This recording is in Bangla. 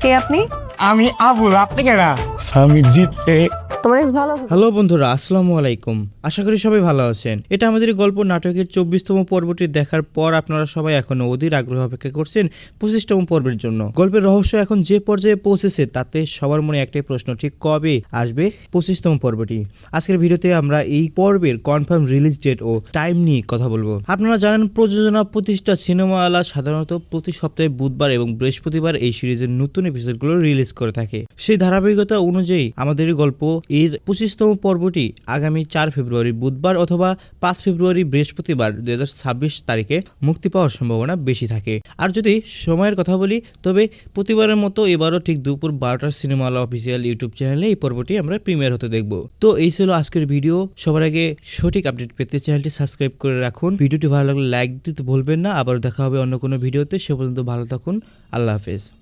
কে আপনি? আমি আবুল আপনি কেনা স্বামী জিতছে। তোমার ভালো হ্যালো বন্ধুরা, আসসালামু আলাইকুম। আশা করি সবাই ভালো আছেন। এটা আমাদের গল্প নাটকের চব্বিশতম পর্বটি দেখার পর আপনারা সবাই এখনও অধীর আগ্রহ অপেক্ষা করছেন পঁচিশতম পর্বের জন্য। গল্পের রহস্য এখন যে পর্যায়ে পৌঁছেছে, তাতে সবার মনে একটাই প্রশ্ন, ঠিক কবে আসবে পঁচিশতম পর্বটি? আজকের ভিডিওতে আমরা এই পর্বের কনফার্ম রিলিজ ডেট ও টাইম নিয়ে কথা বলব। আপনারা জানেন, প্রযোজনা, প্রতিষ্ঠা সিনেমা আলা সাধারণত প্রতি সপ্তাহে বুধবার এবং বৃহস্পতিবার এই সিরিজের নতুন এপিসোডগুলো রিলিজ করে থাকে। সেই ধারাবাহিকতা অনুযায়ী আমাদের গল্প এর পঁচিশতম পর্বটি আগামী চার ফেব্রুয়ারি বুধবার অথবা পাঁচ ফেব্রুয়ারি বৃহস্পতিবার দু হাজার ছাব্বিশ তারিখে মুক্তি পাওয়ার সম্ভাবনা বেশি থাকে। আর যদি সময়ের কথা বলি, তবে প্রতিবারের মতো এবারও ঠিক দুপুর বারোটার সিনেমা অফিসিয়াল ইউটিউব চ্যানেলে এই পর্বটি আমরা প্রিমিয়ার হতে দেখব। তো এই ছিল আজকের ভিডিও। সবার আগে সঠিক আপডেট পেতে চ্যানেলটি সাবস্ক্রাইব করে রাখুন। ভিডিওটি ভালো লাগলে লাইক দিতে ভুলবেন না। আবার দেখা হবে অন্য কোনো ভিডিওতে। সে পর্যন্ত ভালো থাকুন। আল্লাহ হাফেজ।